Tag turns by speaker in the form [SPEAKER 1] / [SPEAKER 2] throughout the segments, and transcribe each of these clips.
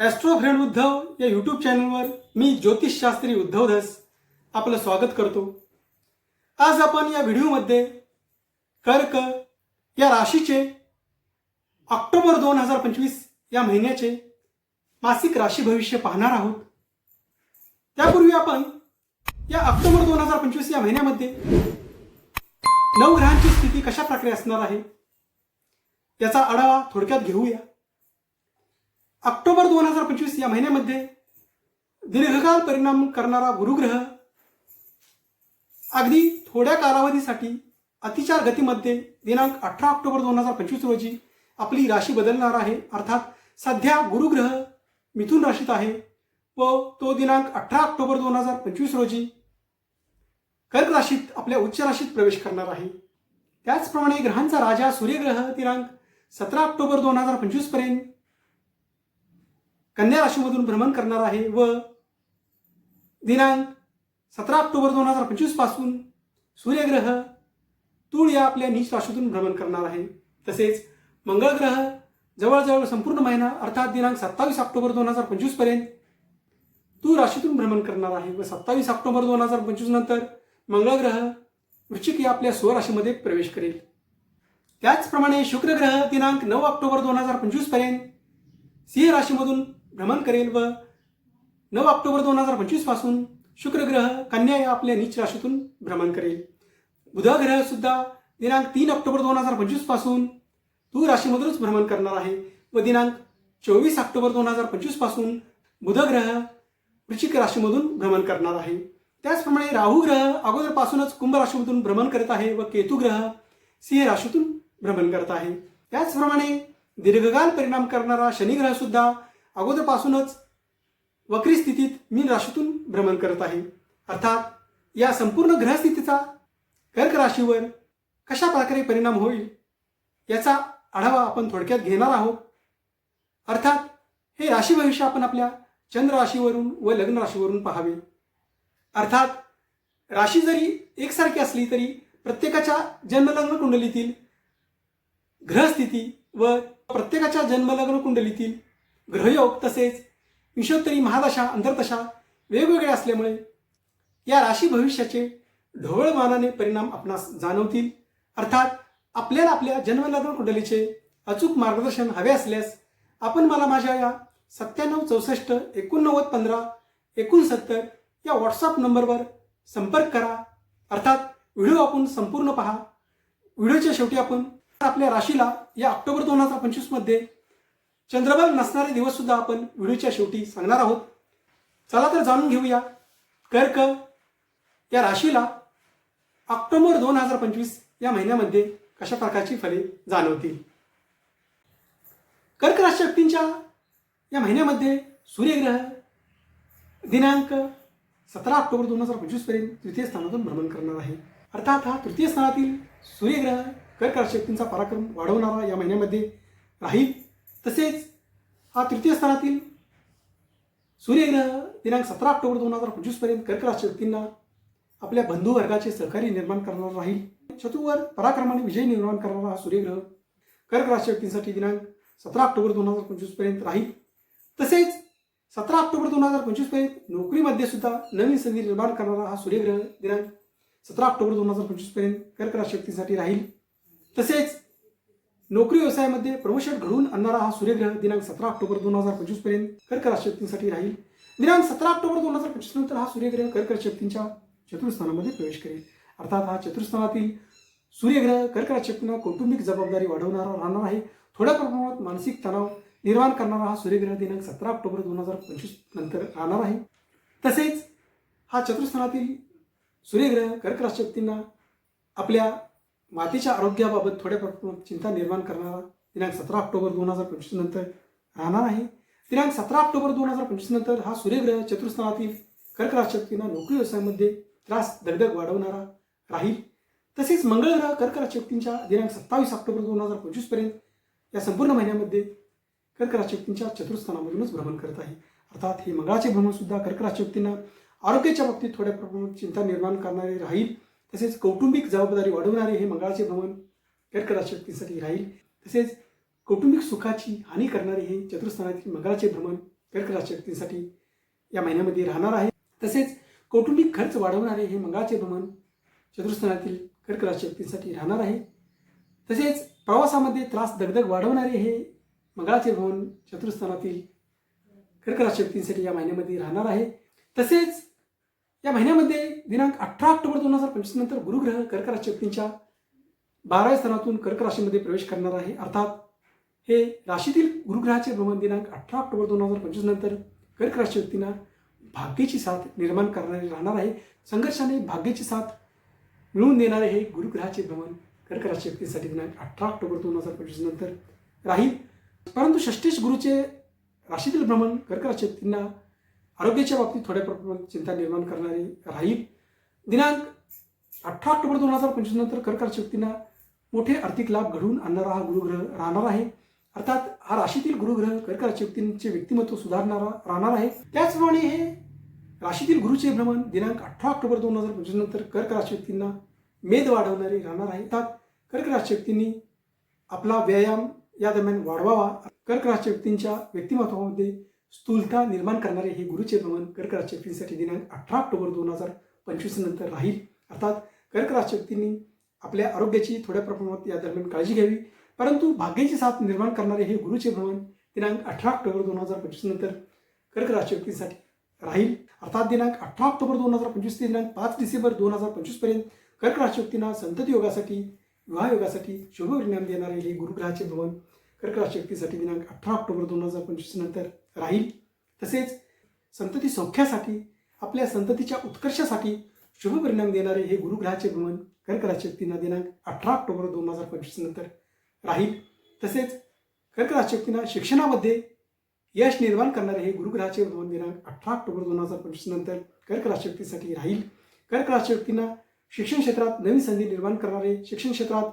[SPEAKER 1] Austro friend Uddhav या YouTube चॅनलवर मी ज्योतिषशास्त्री उद्धव धस आपलं स्वागत करतो. आज आपण या व्हिडिओमध्ये कर्क या राशीचे ऑक्टोबर दोन हजार पंचवीस या महिन्याचे मासिक राशी भविष्य पाहणार आहोत. त्यापूर्वी आपण या ऑक्टोबर दोन हजार पंचवीस या महिन्यामध्ये नवग्रहांची स्थिती कशा प्रकारे असणार आहे याचा आढावा थोडक्यात घेऊया. ऑक्टोबर दोन हजार पंचवीस या महिन्यामध्ये दीर्घकाळ परिणाम करणारा गुरुग्रह अगदी थोड्या कालावधीसाठी अतिचार गतीमध्ये दिनांक अठरा ऑक्टोबर दोन हजार पंचवीस रोजी आपली राशी बदलणार आहे. अर्थात सध्या गुरुग्रह मिथुन राशीत आहे व तो दिनांक अठरा ऑक्टोबर दोन हजार पंचवीस रोजी कर्क राशीत आपल्या उच्च राशीत प्रवेश करणार आहे. त्याचप्रमाणे ग्रहांचा राजा सूर्यग्रह दिनांक सतरा ऑक्टोबर दोन हजार पंचवीसपर्यंत कन्या राशीमधून भ्रमण करणार आहे व दिनांक सतरा ऑक्टोबर दोन हजार पंचवीसपासून सूर्यग्रह तूळ या आपल्या निश राशीतून भ्रमण करणार आहे. तसेच मंगळ ग्रह जवळजवळ संपूर्ण महिना अर्थात दिनांक सत्तावीस ऑक्टोबर दोन हजार पंचवीसपर्यंत तूळ राशीतून भ्रमण करणार आहे व सत्तावीस ऑक्टोबर दोन हजार पंचवीस नंतर मंगळ ग्रह वृश्चिक या आपल्या स्वराशीमध्ये प्रवेश करेल. त्याचप्रमाणे शुक्र ग्रह दिनांक नऊ ऑक्टोबर दोन हजार पंचवीसपर्यंत सिंह राशीमधून भ्रमण करेल व नऊ ऑक्टोबर दोन हजार पंचवीसपासून शुक्र कन्या या आपल्या नीच राशीतून भ्रमण करेल. बुध ग्रह सुद्धा दिनांक तीन ऑक्टोबर दोन हजार पंचवीसपासून तू राशीमधूनच भ्रमण करणार आहे व दिनांक चोवीस ऑक्टोबर दोन हजार पंचवीसपासून बुध ग्रह वृश्चिक राशीमधून भ्रमण करणार आहे. त्याचप्रमाणे राहू ग्रह अगोदरपासूनच कुंभ राशीमधून भ्रमण करत आहे व केतू ग्रह सिंह राशीतून भ्रमण करत आहे. त्याचप्रमाणे दीर्घकाल परिणाम करणारा शनिग्रह सुद्धा अगोदरपासूनच वक्री स्थितीत मीन राशीतून भ्रमण करत आहे. अर्थात या संपूर्ण ग्रहस्थितीचा कर्क राशीवर कशा प्रकारे परिणाम होईल याचा आढावा आपण थोडक्यात घेणार आहोत. अर्थात हे राशी भविष्य आपण आपल्या चंद्र राशीवरून व लग्न राशीवरून पाहावे. अर्थात राशी जरी एकसारखी असली तरी प्रत्येकाच्या जन्मलग्न कुंडलीतील ग्रहस्थिती व प्रत्येकाच्या जन्मलग्न कुंडलीतील ग्रहयोग तसेच विषोत्तरी महादशा अंतर्दशा वेगवेगळ्या असल्यामुळे या राशी भविष्याचे ढोळमानाने परिणाम आपणास जाणवतील. अर्थात आपल्याला आपल्या जन्मलग्न कुंडलीचे अचूक मार्गदर्शन हवे असल्यास आपण मला माझ्या या सत्त्याण्णव चौसष्ट एकोणनव्वद पंधरा एकोणसत्तर या व्हॉट्सअप नंबरवर संपर्क करा. अर्थात व्हिडिओ आपण संपूर्ण पहा. व्हिडिओच्या शेवटी आपण आपल्या राशीला या ऑक्टोबर दोन हजार पंचवीसमध्ये चंद्रबल नसणारे दिवस सुद्धा आपण व्हिडिओच्या शेवटी सांगणार आहोत. चला तर जाणून घेऊया. कर्क या राशीला ऑक्टोबर दोन हजार पंचवीस या महिन्यामध्ये कशा प्रकारची फले जाणवतील? कर्क राशी व्यक्तींच्या या महिन्यामध्ये सूर्यग्रह दिनांक सतरा ऑक्टोबर दोन हजार पंचवीसपर्यंत तृतीय स्थानातून भ्रमण करणार आहे. अर्थात हा तृतीय स्थानातील सूर्यग्रह कर्क राशी व्यक्तींचा पराक्रम वाढवणारा या महिन्यामध्ये राहील. तसेच हा तृतीय स्थानातील सूर्यग्रह दिनांक सतरा ऑक्टोबर दोन हजार पंचवीसपर्यंत कर्क राशी व्यक्तींना आपल्या बंधू वर्गाचे सहकार्य निर्माण करणार राहील. शत्रूवर पराक्रमाने विजय निर्माण करणारा हा सूर्यग्रह कर्क राशी व्यक्तींसाठी दिनांक सतरा ऑक्टोबर दोन हजार पंचवीसपर्यंत राहील. तसेच सतरा ऑक्टोबर दोन हजार पंचवीसपर्यंत नोकरीमध्ये सुद्धा नवीन संधी निर्माण करणारा हा सूर्यग्रह दिनांक सतरा ऑक्टोबर दोन हजार पंचवीसपर्यंत कर्क राशी व्यक्तींसाठी राहील. तसेच नोकरी व्यवसायामध्ये प्रमोशन घडवून आणणारा हा सूर्यग्रह दिनांक सतरा ऑक्टोबर दोन हजार पंचवीसपर्यंत कर्क राशी राहील. दिनांक सतरा ऑक्टोबर दोन हजार पंचवीस नंतर हा सूर्यग्रह कर्क शक्तींच्या व्यक्तींच्या प्रवेश करेल. अर्थात हा चतुर्स्थानातील सूर्यग्रह कर्क राशी कौटुंबिक जबाबदारी वाढवणारा राहणार आहे. थोड्या प्रमाणात मानसिक तणाव निर्माण करणारा हा सूर्यग्रह दिनांक सतरा ऑक्टोबर दोन हजार पंचवीस नंतर राहणार आहे. तसेच हा चतुर्थानातील सूर्यग्रह कर्क राशी आपल्या मातीच्या आरोग्याबाबत थोड्या प्रमाणात चिंता निर्माण करणारा दिनांक सतरा ऑक्टोबर दोन हजार पंचवीस नंतर राहणार आहे. दिनांक सतरा ऑक्टोबर दोन हजार पंचवीस नंतर हा सूर्यग्रह चतुर्थानातील कर्क राशी नोकरी व्यवसायामध्ये त्रास दगदग वाढवणारा राहील. तसेच मंगळग्रह कर्क राशी दिनांक सत्तावीस ऑक्टोबर दोन हजार पंचवीसपर्यंत या संपूर्ण महिन्यामध्ये कर्क राशी चतुर्थानामधूनच भ्रमण करत आहे. अर्थात हे मंगळाचे भ्रमण सुद्धा कर्क राशी आरोग्याच्या बाबतीत थोड्या प्रमाणात चिंता निर्माण करणारे राहील. तसेच कौटुंबिक जबाबदारी वाढवणारे हे मंगळाचे भ्रमण कर्कराशक्तीसाठी राहील. तसेच कौटुंबिक सुखाची हानी करणारे हे चतुर्थानातील मंगळाचे भ्रमण कर्क या महिन्यामध्ये राहणार आहे. तसेच कौटुंबिक खर्च वाढवणारे हे मंगळाचे भ्रमण चतुर्थानातील कर्क राहणार आहे. तसेच प्रवासामध्ये त्रास दगदग वाढवणारे हे मंगळाचे भ्रमण चतुर्थानातील कर्कराशक्तीसाठी या महिन्यामध्ये राहणार आहे. तसेच या महिन्यामध्ये दिनांक अठरा ऑक्टोबर दोन हजार पंचवीस नंतर गुरुग्रह कर्क राशी व्यक्तींच्या बाराव्या स्थानातून कर्क राशीमध्ये प्रवेश करणार आहे. अर्थात हे राशीतील गुरुग्रहाचे भ्रमण दिनांक अठरा ऑक्टोबर दोन हजार पंचवीस नंतर कर्क राशी व्यक्तींना भाग्याची साथ निर्माण करणारे राहणार आहे. संघर्षाने भाग्याची साथ मिळवून देणारे हे गुरुग्रहाचे भ्रमण कर्क राशी व्यक्तींसाठी दिनांक अठरा ऑक्टोबर दोन हजार पंचवीस नंतर राहील. परंतु षष्टेश गुरुचे राशीतील भ्रमण कर्क राशी व्यक्तींना आरोग्याच्या बाबतीत थोड्या प्रमाणात चिंता निर्माण करणारी राहील. दिनांक अठरा ऑक्टोबर दोन हजार पंचवीस नंतर कर्क व्यक्तींना मोठे आर्थिक लाभ घडवून आणणारा हा गुरुग्रह राहणार आहे. अर्थात हा राशीतील गुरुग्रह कर्क व्यक्तींचे व्यक्तिमत्व सुधारणारा राहणार आहे. त्याचप्रमाणे हे राशीतील गुरुचे भ्रमण दिनांक अठरा ऑक्टोबर दोन हजार पंचवीस नंतर कर्क राशी व्यक्तींना मेद वाढवणारे राहणार आहे. अर्थात कर्क राशी व्यक्तींनी आपला व्यायाम या दरम्यान वाढवावा. कर्क राशी व्यक्तींच्या व्यक्तिमत्वामध्ये स्थूलता निर्माण करणारे हे गुरुचे भ्रमण कर्क व्यक्तींसाठी दिनांक अठरा ऑक्टोबर दोन हजार पंचवीस नंतर राहील. अर्थात कर्क व्यक्तींनी आपल्या आरोग्याची थोड्या प्रमाणात या दरम्यान काळजी घ्यावी. परंतु भाग्याची साथ निर्माण करणारे हे गुरुचे भ्रमण दिनांक अठरा ऑक्टोबर दोन हजार पंचवीस नंतर कर्क व्यक्तींसाठी राहील. अर्थात दिनांक अठरा ऑक्टोबर दोन हजार पंचवीस ते दिनांक पाच डिसेंबर दोन हजार पंचवीसपर्यंत कर्क व्यक्तींना संतती योगासाठी विवाह योगासाठी शुभ परिणाम देणारे हे गुरुग्रहाचे भ्रमण कर्क शक्तीसाठी दिनांक अठरा ऑक्टोबर दोन हजार पंचवीस नंतर राहील. तसेच संतती सौख्यासाठी आपल्या संततीच्या उत्कर्षासाठी शुभ परिणाम देणारे हे गुरुग्रहाचे भ्रमण कर्क दिनांक अठरा ऑक्टोबर दोन हजार पंचवीस नंतर राहील. तसेच कर्क राशी शिक्षणामध्ये यश निर्माण करणारे हे गुरुग्रहाचे भ्रमण दिनांक अठरा ऑक्टोबर दोन हजार पंचवीस नंतर कर्कराशक्तीसाठी राहील. कर्क राशी शिक्षण क्षेत्रात नवीन संधी निर्माण करणारे शिक्षण क्षेत्रात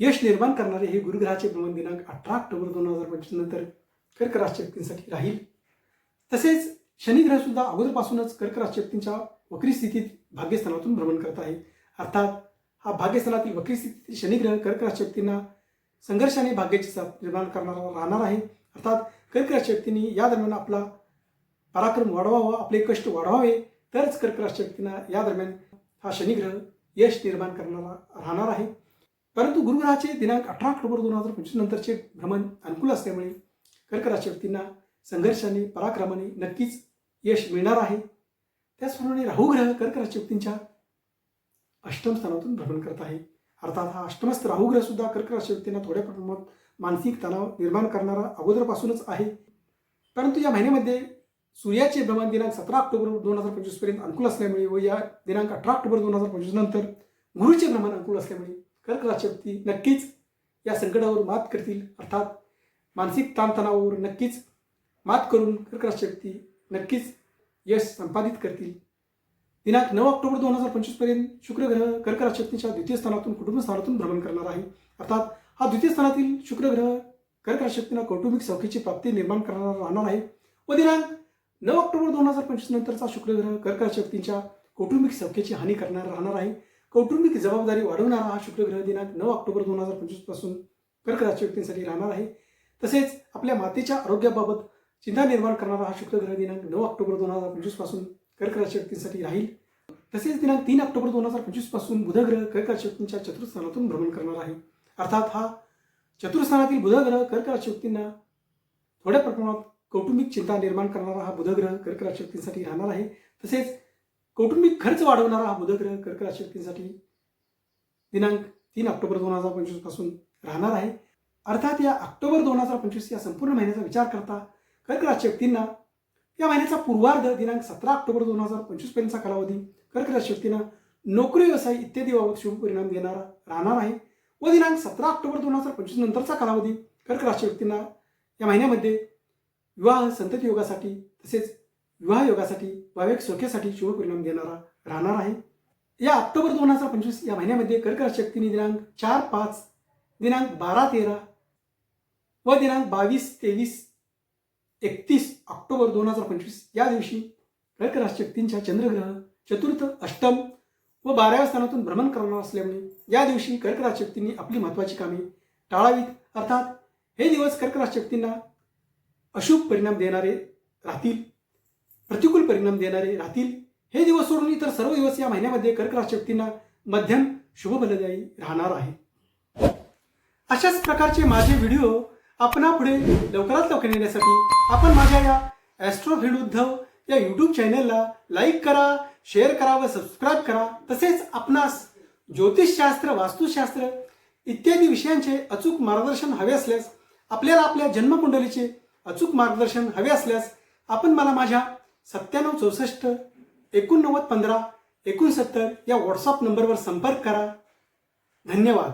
[SPEAKER 1] यश निर्माण करणारे हे गुरुग्रहाचे भ्रमण दिनांक अठरा ऑक्टोबर दोन हजार पंचवीस नंतर कर्क राशी व्यक्तींसाठी राहील. तसेच शनिग्रह सुद्धा अगोदरपासूनच कर्क राशी व्यक्तींच्या वक्री स्थितीत भाग्यस्थानातून भ्रमण करत आहे. अर्थात हा भाग्यस्थानातील वक्री स्थितीतील शनिग्रह कर्क राशी व्यक्तींना संघर्षाने भाग्याची साथ निर्माण करणारा राहणार आहे. अर्थात कर्क राशी व्यक्तींनी या दरम्यान आपला पराक्रम वाढवावा आपले कष्ट वाढवावे तरच कर्क राशी व्यक्तींना या दरम्यान हा शनिग्रह यश निर्माण करणारा राहणार आहे. परंतु गुरुग्रहाचे दिनांक अठरा ऑक्टोबर दोन हजार पंचवीस नंतरचे भ्रमण अनुकूल असल्यामुळे कर्क राशी व्यक्तींना संघर्षाने पराक्रमाने नक्कीच यश मिळणार आहे. त्याचप्रमाणे राहुग्रह कर्क राशी व्यक्तींच्या अष्टम स्थानातून भ्रमण करत आहे. अर्थात हा अष्टमस्थ राहुग्रह सुद्धा कर्क राशी व्यक्तींना थोड्या प्रमाणात मानसिक तणाव निर्माण करणारा अगोदरपासूनच आहे. परंतु या महिन्यामध्ये सूर्याचे भ्रमण दिनांक सतरा ऑक्टोबर दोन हजार पंचवीसपर्यंत अनुकूल असल्यामुळे व या दिनांक अठरा ऑक्टोबर दोन हजार पंचवीस नंतर गुरुचे भ्रमण अनुकूल असल्यामुळे कर्क नक्कीच या संकटावर मात करतील. अर्थात मानसिक ताणतणावावर नक्कीच मात करून कर्क नक्कीच यश संपादित करतील. दिनांक नऊ ऑक्टोबर दोन हजार पंचवीसपर्यंत शुक्र शुक्रग्रह कर्कराशक्तीच्या द्वितीय स्थानातून कुटुंब स्थानातून भ्रमण करणार आहे. अर्थात हा द्वितीय स्थानातील शुक्रग्रह ग्रह राशी कौटुंबिक सौख्याची प्राप्ती निर्माण करणारा राहणार आहे व दिनांक नऊ ऑक्टोबर दोन हजार पंचवीस नंतरचा शुक्रग्रह ग्रह राशी कौटुंबिक सौख्याची हानी करणारा राहणार आहे. कौटुंबिक जबाबदारी वाढवणारा हा शुक्रग्रह दिनांक नऊ ऑक्टोबर दोन हजार पंचवीसपासून कर्क राशी व्यक्तींसाठी राहणार आहे. तसेच आपल्या मातेच्या आरोग्याबाबत चिंता निर्माण करणारा हा शुक्रग्रह दिनांक नऊ ऑक्टोबर दोन हजार पंचवीसपासून कर्क राशी व्यक्तींसाठी राहील. तसेच दिनांक तीन ऑक्टोबर दोन हजार पंचवीसपासून बुधग्रह कर्क राशी व्यक्तींच्या चतुर्थस्थानातून भ्रमण करणार आहे. अर्थात हा चतुर्थस्थानातील बुधग्रह कर्क राशी व्यक्तींना थोड्या प्रमाणात कौटुंबिक चिंता निर्माण करणारा हा बुधग्रह कर्क राशी व्यक्तींसाठी राहणार आहे. तसेच कौटुंबिक खर्च वाढवणारा हा बुधग्रह कर्क राशी दिनांक तीन ऑक्टोबर दोन हजार पंचवीसपासून राहणार आहे. अर्थात या ऑक्टोबर दोन हजार पंचवीस या संपूर्ण महिन्याचा विचार करता कर्क राशी व्यक्तींना या महिन्याचा पूर्वार्ध दिनांक सतरा ऑक्टोबर दोन हजार पंचवीस पर्यंतचा कालावधी कर्क राशी व्यक्तींना नोकरी व्यवसाय इत्यादी बाबत शुभ परिणाम देणारा राहणार आहे. व दिनांक सतरा ऑक्टोबर दोन हजार पंचवीस नंतरचा कालावधी कर्क राशी व्यक्तींना या महिन्यामध्ये विवाह संतती योगासाठी तसेच विवाह योगासाठी वैवाहिक सोख्यासाठी शुभ परिणाम देणारा राहणार आहे. या ऑक्टोबर दोन हजार पंचवीस या महिन्यामध्ये कर्क शक्तीने दिनांक चार पाच दिनांक बारा तेरा व दिनांक बावीस तेवीस एकतीस ऑक्टोबर दोन हजार पंचवीस या दिवशी कर्क राशी चंद्रग्रह चतुर्थ अष्टम व बाराव्या स्थानातून भ्रमण करणार असल्यामुळे या दिवशी कर्क राशी आपली महत्त्वाची कामे टाळावीत. अर्थात हे दिवस कर्क राशी अशुभ परिणाम देणारे राहतील. प्रतिकूल परिणाम देणारे राहतील. हे दिवस सोडून इतर सर्व दिवस या महिन्यामध्ये कर्क राशी व्यक्तींना मध्यम शुभ फलदायी राहणार आहे. अशाच प्रकारचे माझे व्हिडिओ आपणापुढे लवकरात लवकर येण्यासाठी आपण माझ्या या ॲस्ट्रो उद्धव या यूट्यूब चॅनलला लाईक करा शेअर करा व सबस्क्राईब करा. तसेच आपणास ज्योतिषशास्त्र वास्तुशास्त्र इत्यादी विषयांचे अचूक मार्गदर्शन हवे असल्यास आपल्याला आपल्या जन्मकुंडलीचे अचूक मार्गदर्शन हवे असल्यास आपण मला माझ्या सत्त्याण्णव चौसष्ट एकोणनव्वद पंधरा एकोणसत्तर या व्हॉट्सअप नंबरवर संपर्क करा. धन्यवाद.